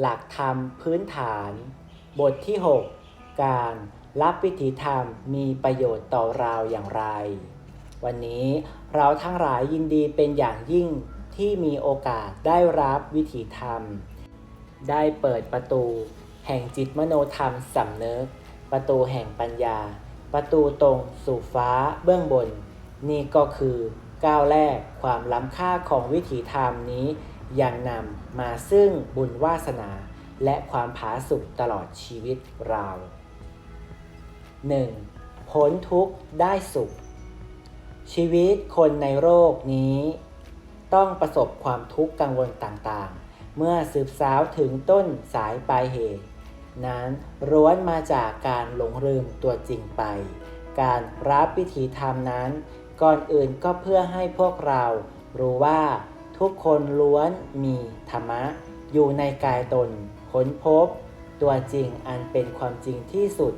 หลักธรรมพื้นฐาน บทที่ 6 การรับวิถีธรรมมีประโยชน์ต่อเราอย่างไร วันนี้เราทั้งหลายยินดีเป็นอย่างยิ่งที่มีโอกาสได้รับวิถีธรรม ได้เปิดประตู แห่งจิตมโนธรรมสำนึก ประตูแห่งปัญญา ประตูตรงสู่ฟ้าเบื้องบน นี่ก็คือก้าวแรกความล้ำค่าของวิถีธรรมนี้ ยังนำมาซึ่งบุญวาสนา และความผาสุกตลอดชีวิตเรา 1. พ้นทุกข์ได้สุข ชีวิตคนในโลกนี้ ต้องประสบความทุกข์กังวลต่างๆ เมื่อสืบสาวถึงต้นสายปลายเหตุ นั้นร้วนมาจากการหลงลืมตัวจริงไป การรับวิถีธรรมนั้น ก่อนอื่นก็เพื่อให้พวกเรารู้ว่า ทุกคนล้วนมีธรรมะ อยู่ในกายตนค้นพบ ตัวจริงอันเป็นความจริงที่สุด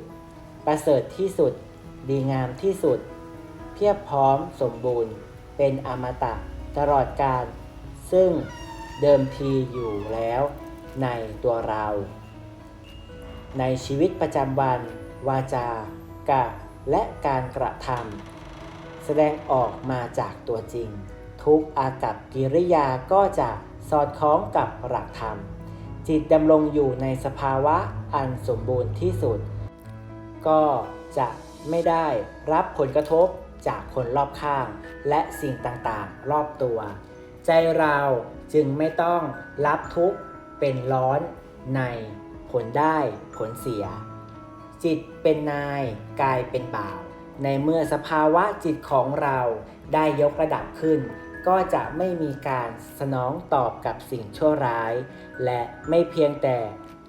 ประเสริฐที่สุด ดีงามที่สุด เพียบพร้อมสมบูรณ์ เป็นอมตะตลอดกาลซึ่งเดิมทีอยู่แล้วในตัวเรา ในชีวิตประจำวัน วาจา กะ และการกระทำแสดงออกมาจากตัวจริง ทุกอากับกิริยาก็จะสอดคล้องกับหลักธรรม จิตดำรงอยู่ในสภาวะอันสมบูรณ์ที่สุด ก็จะไม่ได้รับผลกระทบจากคนรอบข้าง และสิ่งต่างๆ รอบตัว ใจเราจึงไม่ต้องรับทุกข์เป็นร้อนในผลได้ผลเสีย จิตเป็นนายกายเป็นบ่าว ในเมื่อสภาวะจิตของเราได้ยกระดับขึ้น ก็จะไม่มีการสนองตอบกับสิ่งชั่วร้าย และไม่เพียงแต่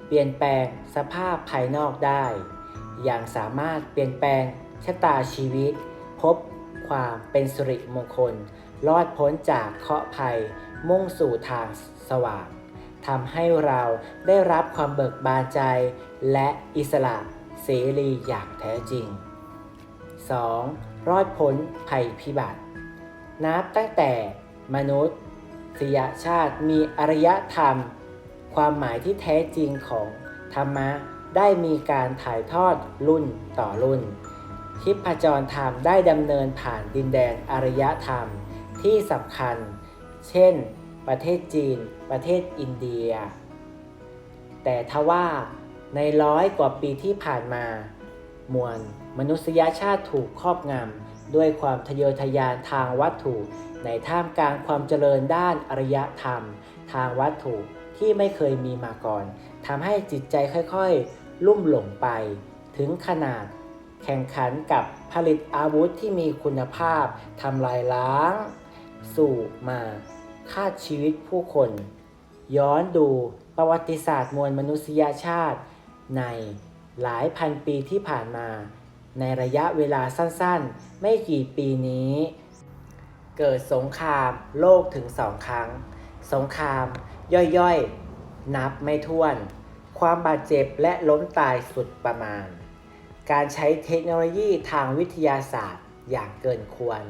เปลี่ยนแปลงสภาพภายนอกได้ ยังสามารถเปลี่ยนแปลงชะตาชีวิต พบความเป็นสิริมงคล รอดพ้นจากเคราะห์ภัย มุ่งสู่ทางสว่างทำให้เราได้รับความเบิกบานใจ และอิสระเสรีอย่างแท้จริง 2. รอดพ้นภัยพิบัติ นับตั้งแต่มนุษย์สยชาติมีอารยธรรม ความหมายที่แท้จริงของธรรมะได้มีการถ่ายทอดรุ่นต่อรุ่นทิพจรธรรมได้ดำเนินผ่านดินแดนอารยธรรมที่สำคัญ เช่น ประเทศจีน ประเทศอินเดีย แต่ทว่าในร้อยกว่าปีที่ผ่านมา มวลมนุษยชาติถูกครอบงำ ด้วยความทะเยอทะยานทางวัตถุ ในท่ามกลางความเจริญด้านอารยธรรม ทางวัตถุที่ไม่เคยมีมาก่อนทำให้จิตใจค่อยๆ ลุ่มหลงไป ถึงขนาดแข่งขันกับผลิตอาวุธที่มีคุณภาพทำลายล้าง สู่มาฆ่าชีวิตผู้คน ย้อนดูประวัติศาสตร์มวลมนุษยชาติ ในหลายพันปีที่ผ่านมา ในระยะเวลาสั้นๆ ไม่กี่ปีนี้ เกิดสงครามโลกถึงสองครั้ง สงครามย่อยๆ นับไม่ถ้วน ความบาดเจ็บและล้มตายสุดประมาณ การใช้เทคโนโลยีทางวิทยาศาสตร์อย่างเกินควร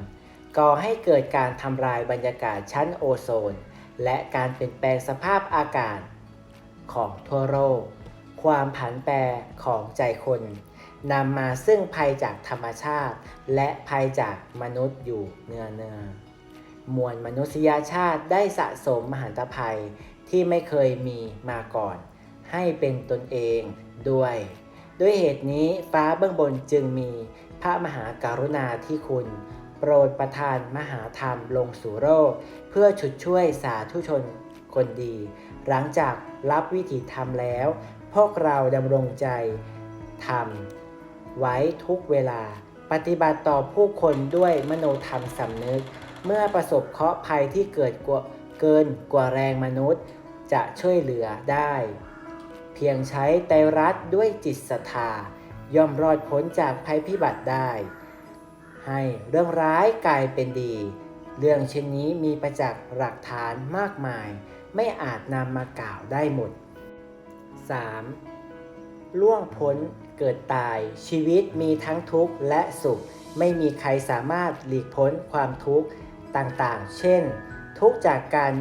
ก่อให้เกิดการทำลายบรรยากาศชั้นโอโซน และการเปลี่ยนแปลงสภาพอากาศของทั่วโลก ความผันแปรของใจคน นำมาซึ่งภัยจากธรรมชาติ และภัยจากมนุษย์อยู่เนือเนือมวลมนุษยชาติได้สะสมมหันตภัยที่ไม่เคยมีมาก่อน ให้เป็นตนเองด้วย ด้วยเหตุนี้ฟ้าเบื้องบนจึงมีพระมหาการุณาธิคุณ โปรดประทานมหาธรรมลงสู่โลกเพื่อฉุดช่วยสาธุชนคนดี หลังจากรับวิถีธรรมแล้ว พวกเราดำรงใจทำ ไว้ทุกเวลา ปฏิบัติต่อผู้คนด้วยมโนธรรมสำนึก เมื่อประสบเคราะห์ภัยที่เกิดกว่าเกินกว่าแรงมนุษย์ จะช่วยเหลือได้ เพียงใช้ไตรรัตด้วยจิตศรัทธาย่อมรอดพ้นจากภัยพิบัติได้ ให้เรื่องร้ายกลายเป็นดี เรื่องเช่นนี้มีประจักษ์หลักฐานมากมาย ไม่อาจนำมากล่าวได้หมด 3. ล่วงพ้น เกิดตาย ชีวิตมีทั้งทุกข์และสุข ไม่มีใครสามารถหลีกพ้นความทุกข์ต่างๆ เช่น ทุกข์จากการ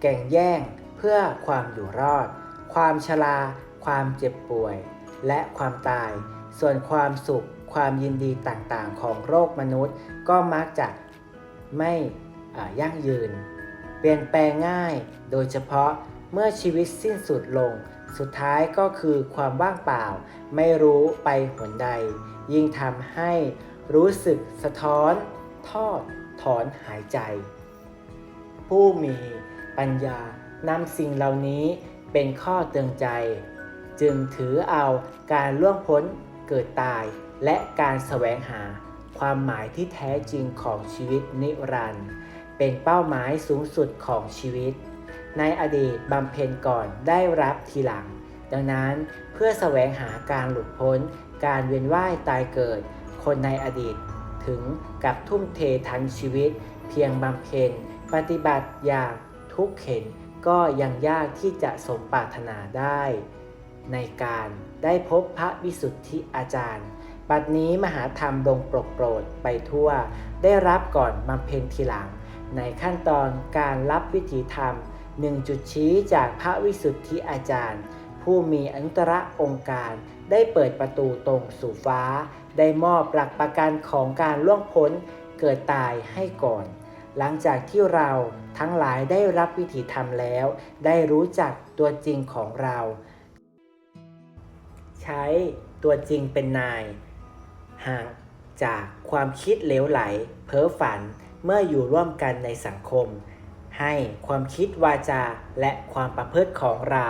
แก่งแย่งเพื่อความอยู่รอด ความชรา ความเจ็บป่วย และความตาย ส่วนความสุข ความยินดีต่างๆ ของโลกมนุษย์ ก็มักจะไม่ยั่งยืน เปลี่ยนแปลงง่าย โดยเฉพาะเมื่อชีวิตสิ้นสุดลง สุดท้ายก็คือความว่างเปล่า ไม่รู้ไปหนใด ยิ่งทำให้รู้สึกสะท้อน ทอด ถอนหายใจ ผู้มีปัญญานำสิ่งเหล่านี้เป็นข้อเตือนใจ จึงถือเอาการล่วงพ้นเกิดตาย และการแสวงหาความหมายที่แท้จริงของชีวิตนิรันดร์เป็นเป้าหมายสูงสุดของชีวิต ในอดีตบำเพ็ญก่อนได้รับทีหลัง ดังนั้นเพื่อแสวงหาการหลุดพ้น การเวียนว่ายตายเกิด คนในอดีตถึงกับทุ่มเททั้งชีวิต เพียงบำเพ็ญปฏิบัติอย่างทุกเข็นก็ยังยากที่จะสมปรารถนาได้ ในการได้พบพระวิสุทธิอาจารย์ บัดนี้มหาธรรมลงโปรดโปรดไปทั่ว ได้รับก่อนบำเพ็ญทีหลัง ในขั้นตอนการรับวิถีธรรม หนึ่งจุดชี้จากพระวิสุทธิอาจารย์ ผู้มีอนุตตรองค์การ ได้เปิดประตูตรงสู่ฟ้า ได้มอบหลักประกันของการล่วงพ้นเกิดตายให้ก่อน หลังจากที่เราทั้งหลายได้รับวิถีธรรมแล้ว ได้รู้จักตัวจริงของเรา ใช้ตัวจริงเป็นนาย ห่างจากความคิดเหลวไหล เพ้อฝันเมื่ออยู่ร่วมกันในสังคม ให้ความคิดวาจาและความประพฤติของเรา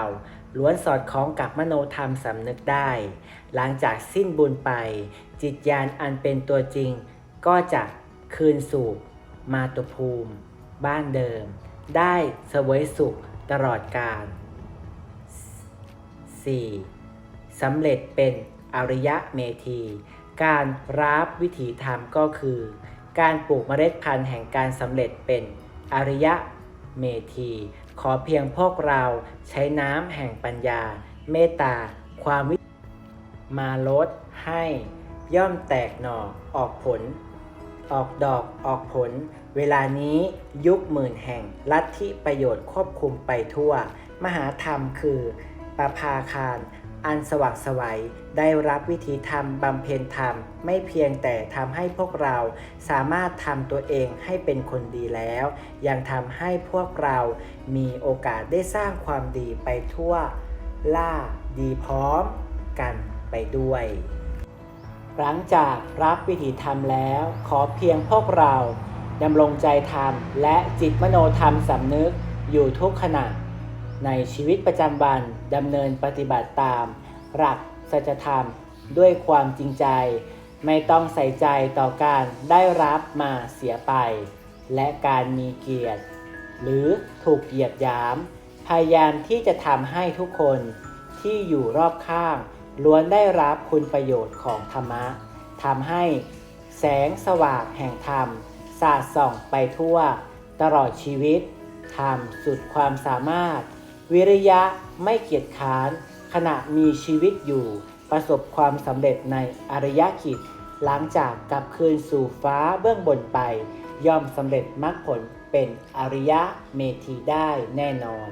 ล้วนสอดคล้องกับมโนธรรมสำนึกได้ หลังจากสิ้นบุญไป จิตญาณอันเป็นตัวจริง ก็จะคืนสู่มาตุภูมิ บ้านเดิม ได้เสวยสุขตลอดกาล 4. สำเร็จเป็นอริยะเมธี การรับวิถีธรรมก็คือ การปลูกเมล็ดพันธุ์แห่งการสำเร็จเป็นอริยะ เมธี ขอเพียงพวกเราใช้น้ำแห่งปัญญา เมตตา ความวิมาลดให้ ย่อมแตกหน่อออกผล ออกดอกออกผล เวลานี้ยุคหมื่นแห่งลัทธิประโยชน์ควบคุมไปทั่ว มหาธรรมคือปภาคาร อันสว่างสวัยได้รับวิธีธรรมบำเพ็ญธรรม ไม่เพียงแต่ทำให้พวกเราสามารถทำตัวเองให้เป็นคนดีแล้ว ยังทำให้พวกเรามีโอกาสได้สร้างความดีไปทั่ว ล่าดีพร้อมกันไปด้วย หลังจากรับวิถีธรรมแล้ว ขอเพียงพวกเราดำรงใจธรรม และจิตมโนธรรมสำนึกอยู่ทุกขณะ ในชีวิตประจำวันดำเนินปฏิบัติตาม หลักสัจธรรมด้วยความจริงใจ ไม่ต้องใส่ใจต่อการได้รับมาเสียไป และการมีเกียรติ หรือถูกเหยียดหยาม พยายามที่จะทำให้ทุกคนที่อยู่รอบข้าง ล้วนได้รับคุณประโยชน์ของธรรมะทำให้แสงสว่างแห่งธรรม สาดส่องไปทั่ว ตลอดชีวิตทำสุดความสามารถ วิริยะไม่เกียจค้าน ขณะมีชีวิตอยู่ ประสบความสำเร็จในอริยกิจ หลังจากกลับคืนสู่ฟ้าเบื้องบนไป ย่อมสำเร็จมรรคผลเป็นอริยะเมธีได้แน่นอน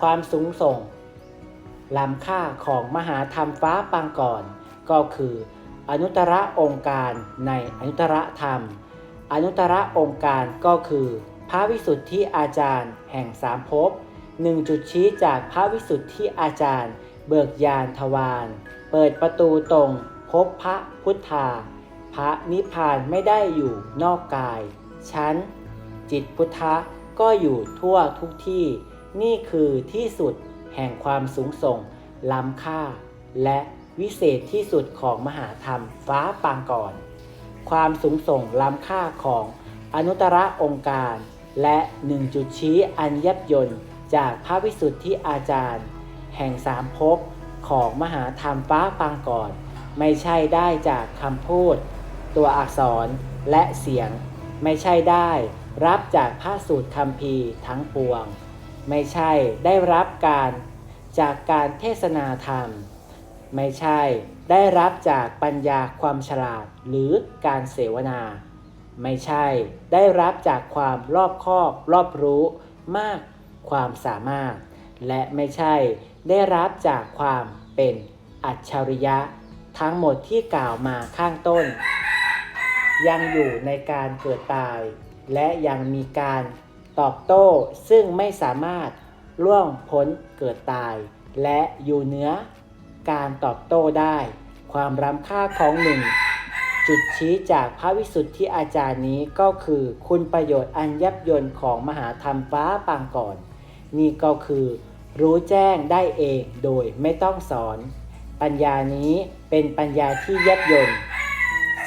ความสูงส่งล้ำค่าของมหาธรรมฟ้าปางก่อน ก็คือ อนุตตรองค์การในอนุตตรธรรม อนุตตรองค์การก็คือ พระวิสุทธิอาจารย์แห่งสามภพ หนึ่งจุดชี้จากพระวิสุทธิอาจารย์ เบิกยานทวารเปิดประตูตรง พบพระพุทธา พระนิพพานไม่ได้อยู่นอกกาย ชั้น จิตพุทธะก็อยู่ทั่วทุกที่ นี่คือที่สุดแห่งความสูงส่ง ล้ำค่า และวิเศษที่สุดของมหาธรรมฟ้าปางก่อน ความสูงส่งล้ำค่าของอนุตตรองค์การ และหนึ่งจุดชี้อันยับยนต์ จากพระวิสุทธิอาจารย์ แห่งสามภพของมหาธรรมฟ้าปางก่อน ไม่ใช่ได้จากคำพูด ตัวอักษรและเสียง ไม่ใช่ได้รับจากพระสูตรคัมภีทั้งปวง ไม่ใช่ได้รับการจากการเทศนาธรรม ไม่ใช่ได้รับจากปัญญาความฉลาดหรือการเสวนา ไม่ใช่ได้รับจากความรอบคอบรอบรู้มาก ความสามารถ และไม่ใช่ได้รับจากความเป็นอัจฉริยะ ทั้งหมดที่กล่าวมาข้างต้น ยังอยู่ในการเกิดตาย และยังมีการตอบโต้ซึ่งไม่สามารถล่วงพ้นเกิดตาย และอยู่เหนือการตอบโต้ได้ ความรำค่าของหนึ่งจุดชี้จากพระวิสุทธิอาจารย์นี้ก็คือคุณประโยชน์อันยับยนต์ของมหาธรรมฟ้าปางก่อน นี่ก็คือ รู้แจ้งได้เองโดยไม่ต้องสอน ปัญญานี้เป็นปัญญาที่ยับยน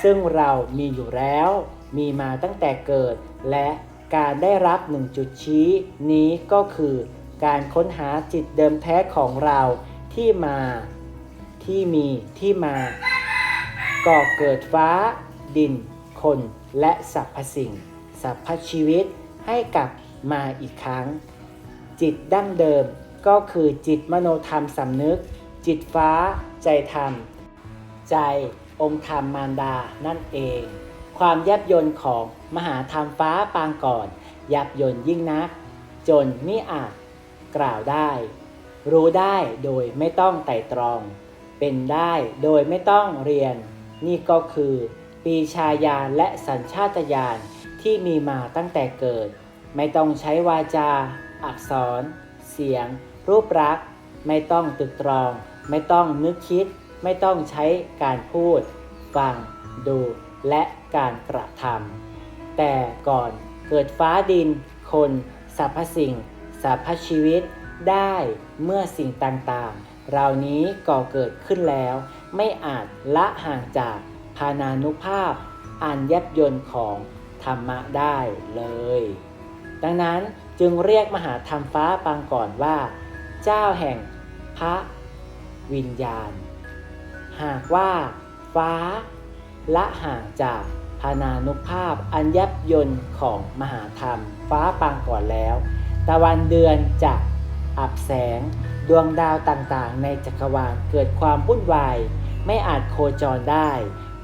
ซึ่งเรามีอยู่แล้ว มีมาตั้งแต่เกิด และการได้รับหนึ่งจุดชี้ นี้ก็คือการค้นหาจิตเดิมแท้ของเราที่มา ที่มีที่มาก่อเกิดฟ้า ดิน คน และสรรพสิ่งสรรพชีวิตให้กลับมาอีกครั้ง จิตดั้งเดิม ก็คือจิตมโนธรรมสำนึก จิตฟ้า ใจธรรม ใจองค์ธรรมมารดานั่นเอง ความยับยนต์ของมหาธรรมฟ้าปางก่อน ยับยนต์ยิ่งนัก จนมิอาจกล่าวได้ รู้ได้โดยไม่ต้องไต่ตรอง เป็นได้โดยไม่ต้องเรียน นี่ก็คือปีชาญาและสัญชาตญาณที่มีมาตั้งแต่เกิด ไม่ต้องใช้วาจา อักษร เสียง รูปรักษณ์ ไม่ต้องตึกตรอง ไม่ต้องนึกคิด ไม่ต้องใช้การพูด ฟัง ดู และการกระทำแต่ก่อนเกิดฟ้าดิน คนสรรพสิ่งสรรพชีวิตได้เมื่อสิ่งต่างๆ เหล่านี้ก่อเกิดขึ้นแล้ว ไม่อาจละห่างจากพานานุภาพอันยับยนต์ของธรรมะได้เลย ดังนั้น จึงเรียกมหาธรรมฟ้าปางก่อนว่า เจ้าแห่งพระวิญญาณ หากว่าฟ้าละห่างจากพานานุภาพอันยับยนต์ของมหาธรรม ฟ้าปางก่อนแล้ว ตะวันเดือนจะอับแสงดวงดาวต่างๆ ในจักรวาลเกิดความวุ่นวาย ไม่อาจโคจรได้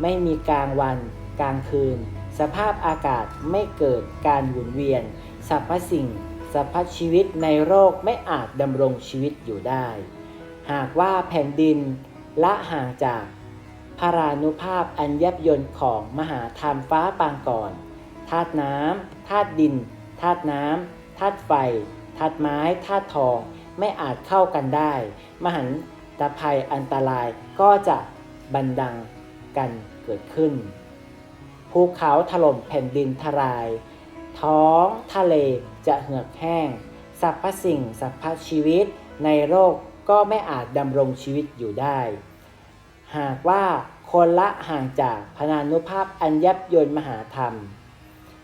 ไม่มีกลางวันกลางคืน สภาพอากาศไม่เกิดการหมุนเวียน สรรพสิ่งสรรพชีวิตในโลกไม่อาจดำรงชีวิตอยู่ได้ หากว่าแผ่นดินละห่างจากพารานุภาพอันยับยนต์ของมหาธรรมฟ้าปางก่อนธาตุน้ำธาตุดินธาตุน้ำธาตุไฟธาตุไม้ธาตุทองไม่อาจเข้ากันได้ มหันตภัยอันตรายก็จะบันดังกันเกิดขึ้น ภูเขาถล่มแผ่นดินทลาย ท้องทะเลจะเหือกแห้งสรรพสิ่งสรรพชีวิตในโลกก็ไม่อาจดำรงชีวิตอยู่ได้ หากว่าคนละห่างจากพนานุภาพอันยับยนมหาธรรม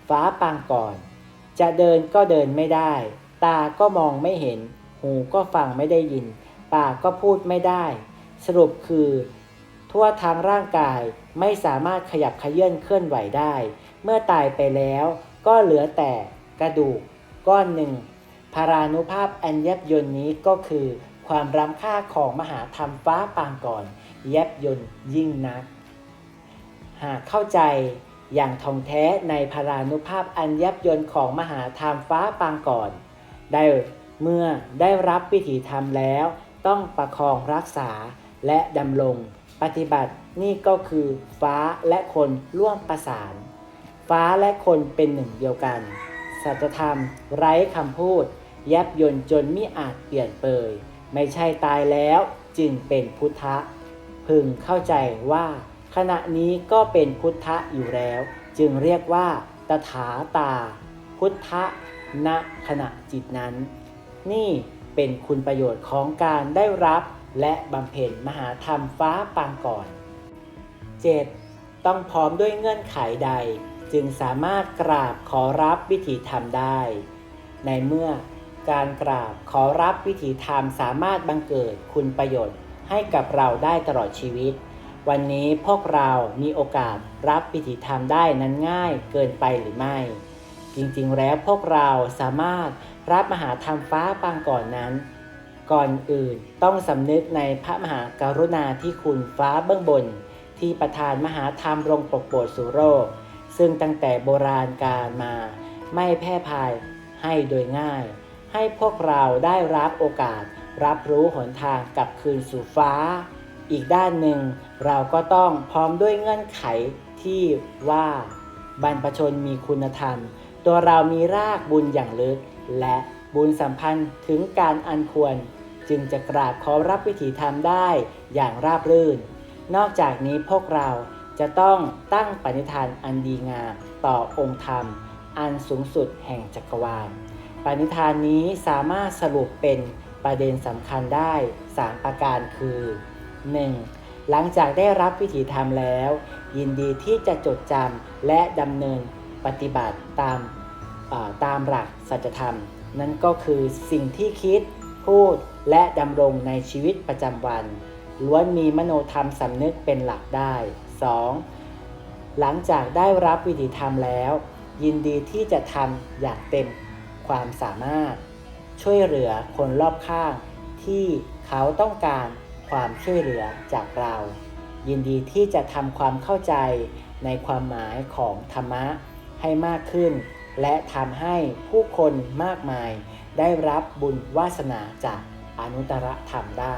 ฟ้าปางก่อน จะเดินก็เดินไม่ได้ ตาก็มองไม่เห็น หูก็ฟังไม่ได้ยิน ปากก็พูดไม่ได้ สรุปคือ ทั่วทางร่างกายไม่สามารถขยับขยื่นเคลื่อนไหวได้ เมื่อตายไปแล้ว ก็เหลือแต่กระดูกก้อนหนึ่งพารานุภาพอันยับยนนี้ก็คือ ความรำค่าของมหาธรรมฟ้าปางก่อนยับยนยิ่งนัก หากเข้าใจอย่างท่องแท้ในพารานุภาพอันยับยนของมหาธรรมฟ้าปางก่อน ได้เมื่อได้รับวิถีธรรมแล้ว ต้องประคองรักษาและดำรง ปฏิบัตินี่ก็คือฟ้าและคนร่วมประสาน ฟ้าและคนเป็นหนึ่งเดียวกัน สัจธรรม ไร้คำพูด ยับยนจนมิอาจเปลี่ยนเปย ไม่ใช่ตายแล้วจึงเป็นพุทธะ พึงเข้าใจว่า ขณะนี้ก็เป็นพุทธะอยู่แล้ว จึงเรียกว่า ตถาตา พุทธะณขณะจิตนั้น นี่เป็นคุณประโยชน์ของการได้รับและบำเพ็ญมหาธรรมฟ้าปางก่อน 7. ต้องพร้อมด้วยเงื่อนไขใด จึงสามารถกราบขอรับวิถีธรรมได้ ในเมื่อการกราบขอรับวิถีธรรมสามารถบังเกิดคุณประโยชน์ให้กับเราได้ตลอดชีวิต วันนี้พวกเรามีโอกาสรับวิถีธรรมได้นั้นง่ายเกินไปหรือไม่ จริงๆ แล้วพวกเราสามารถรับมหาธรรมฟ้าปางก่อนนั้น ก่อนอื่นต้องสำนึกในพระมหากรุณาธิคุณฟ้าเบื้องบน ที่ประทานมหาธรรมลงปกโปรดสู่โลก ซึ่งตั้งแต่โบราณกาลมา ไม่แพร่พายให้โดยง่าย ให้พวกเราได้รับโอกาส รับรู้หนทางกลับคืนสู่ฟ้า อีกด้านหนึ่ง เราก็ต้องพร้อมด้วยเงื่อนไขที่ว่าบรรพชนมีคุณธรรม ตัวเรามีรากบุญอย่างลึก และบุญสัมพันธ์ถึงการอันควร จึงจะกราบขอรับวิถีธรรมได้อย่างราบรื่น นอกจากนี้พวกเรา จะต้องตั้งปณิธานอันดีงามต่อองค์ธรรม อันสูงสุดแห่งจักรวาลปณิธานนี้สามารถสรุปเป็นประเด็นสำคัญได้ 3 ประการคือ 1. หลังจากได้รับวิถีธรรมแล้ว ยินดีที่จะจดจำและดำเนินปฏิบัติตามตามหลักสัจธรรม นั่นก็คือสิ่งที่คิด พูดและดำรงในชีวิตประจำวันล้วนมีมโนธรรมสำนึกเป็นหลักได้ 2. หลังจากได้รับวิถีธรรมแล้ว ยินดีที่จะทำอย่างเต็มความสามารถ ช่วยเหลือคนรอบข้างที่เขาต้องการความช่วยเหลือจากเรา ยินดีที่จะทำความเข้าใจในความหมายของธรรมะให้มากขึ้น และทำให้ผู้คนมากมาย ได้รับบุญวาสนาจากอนุตตรธรรมได้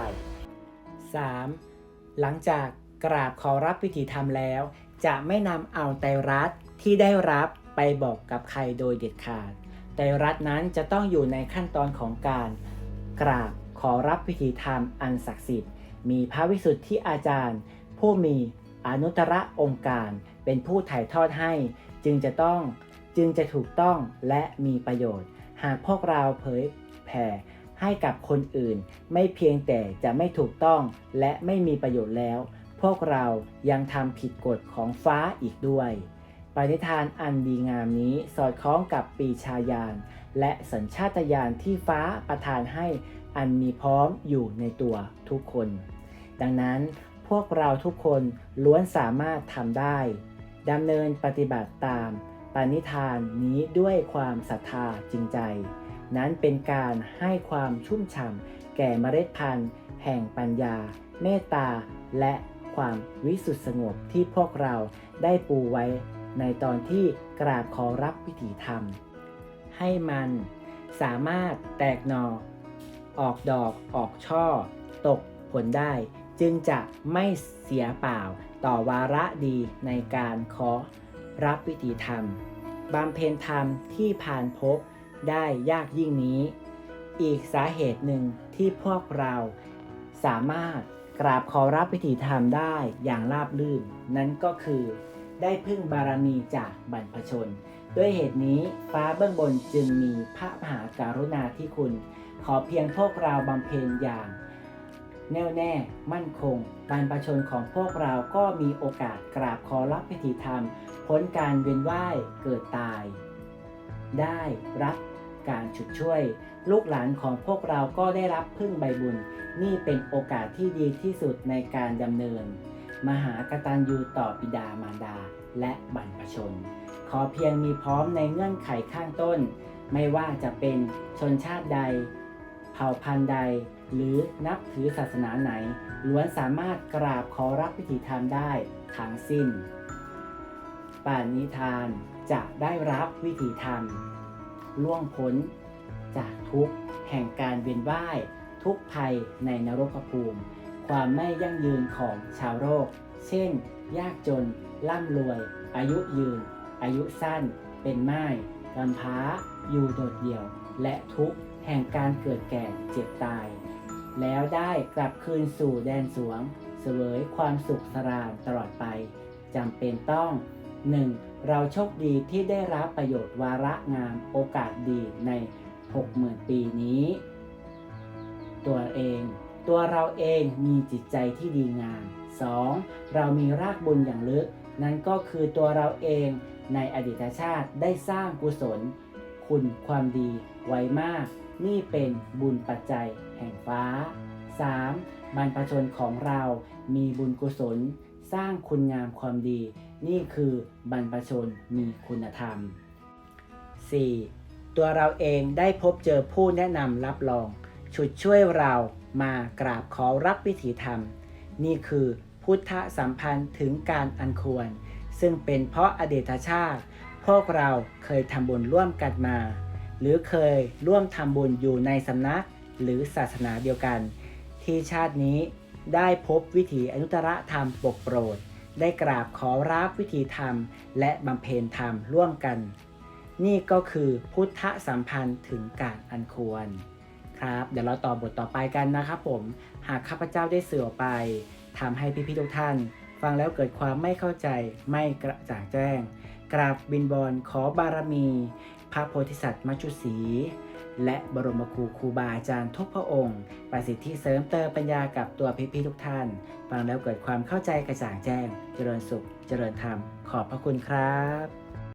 3. หลังจาก กราบขอรับวิถีธรรมแล้ว จะไม่นำเอาไตรรัตน์ที่ได้รับไปบอกกับใครโดยเด็ดขาด ไตรรัตน์นั้นจะต้องอยู่ในขั้นตอนของการ กราบขอรับวิถีธรรมอันศักดิ์สิทธิ์ มีพระวิสุทธิอาจารย์ ผู้มีอนุตตรองค์การ เป็นผู้ถ่ายทอดให้ จึงจะต้องจึงจะถูกต้องและมีประโยชน์ หากพวกเราเผยแผ่ให้กับคนอื่น ไม่เพียงแต่จะไม่ถูกต้องและไม่มีประโยชน์แล้ว พวกเรายังทำผิดกฎของฟ้าอีกด้วย ปณิธานอันดีงามนี้สอดคล้องกับปีชาญาณและสัญชาตญาณที่ฟ้าประทานให้อันมีพร้อมอยู่ในตัวทุกคน ดังนั้นพวกเราทุกคนล้วนสามารถทำได้ดำเนินปฏิบัติตามปณิธานนี้ด้วยความศรัทธาจริงใจ นั้นเป็นการให้ความชุ่มฉ่ำแก่เมล็ดพันธุ์ แห่งปัญญา เมตตาและ ความวิสุทธิสงบที่พวกเราได้ปูไว้ในตอนที่กราบขอรับวิถีธรรม ให้มันสามารถแตกหนอออกดอกออกช่อ ตกผลได้ จึงจะไม่เสียเปล่าต่อวาระดีในการขอรับวิถีธรรมบำเพ็ญธรรมที่ผ่านพบได้ยากยิ่งนี้ อีกสาเหตุหนึ่งที่พวกเราสามารถ กราบขอรับวิถีธรรมได้อย่างราบรื่น นั้นก็คือ ได้พึ่งบารมีจากบรรพชน ด้วยเหตุนี้ฟ้าเบื้องบนจึงมีพระมหาการุณาธิคุณ ขอเพียงพวกเราบำเพ็ญอย่าง แน่วแน่ มั่นคงบรรพชนของพวกเราก็มีโอกาสกราบขอรับพิธีธรรม พ้นการเวียนว่ายเกิดตาย ได้รับ การฉุดช่วย ลูกหลานของพวกเราก็ได้รับพึ่งใบบุญ นี่เป็นโอกาสที่ดีที่สุดในการดำเนิน มหากตัญญูต่อบิดามารดาและบรรพชน ขอเพียงมีพร้อมในเงื่อนไขข้างต้น ไม่ว่าจะเป็นชนชาติใด เผ่าพันธุ์ใด หรือนับถือศาสนาไหนล้วนสามารถกราบขอรับพิธีธรรมได้ทั้งสิ้นปานิธานจะได้รับวิถีธรรม ล่วงพ้นจากทุกแห่งการเวียนว่าย ทุกภัยในนรกภูมิ ความไม่ยั่งยืนของชาวโลกเช่น ยากจน ร่ำรวย อายุยืน อายุสั้น เป็นไม้กำพร้า อยู่โดดเดี่ยว และทุกแห่งการเกิดแก่เจ็บตาย แล้วได้กลับคืนสู่แดนสวง เสวยความสุขสรานตลอดไปจำเป็นต้อง 1. เราโชคดีที่ได้รับประโยชน์วาระงามโอกาสดีใน 60,000 ปีนี้ ตัวเอง ตัวเราเองมีจิตใจที่ดีงาม 2. เรามีรากบุญอย่างลึก นั่นก็คือตัวเราเองในอดีตชาติได้สร้างกุศล คุณความดีไว้มาก นี่เป็นบุญปัจจัยแห่งฟ้า 3. บรรพชนของเรามีบุญกุศล สร้างคุณงามความดี นี่คือบรรพชนมีคุณธรรม 4. ตัวเราเองได้พบเจอผู้แนะนำรับรองฉุดช่วยเรามากราบขอรับวิถีธรรม นี่คือพุทธสัมพันธ์ถึงการอันควร ซึ่งเป็นเพราะอดีตชาติ พวกเราเคยทำบุญร่วมกันมา หรือเคยร่วมทำบุญอยู่ในสำนักหรือศาสนาเดียวกัน ที่ชาตินี้ ได้พบวิถีอนุตตรธรรมปกโปรด ได้กราบขอรับวิธีธรรม และบำเพ็ญธรรมร่วมกัน นี่ก็คือพุทธสัมพันธ์ถึงการอันควร ครับ เดี๋ยวเราต่อบทต่อไปกันนะครับผม หากข้าพเจ้าได้เสื่อไปทำให้พี่ๆทุกท่าน ฟังแล้วเกิดความไม่เข้าใจไม่กระจ่างแจ้ง กราบบินบอนขอบารมี พระโพธิสัตว์มัจจุศรี และบรมครูครูบาอาจารย์ทุกพระองค์ ประสิทธิเสริมเติมปัญญากับตัวพี่ๆทุกท่าน ฟังแล้วเกิดความเข้าใจกระจ่างแจ้ง เจริญสุข เจริญธรรม ขอบพระคุณครับ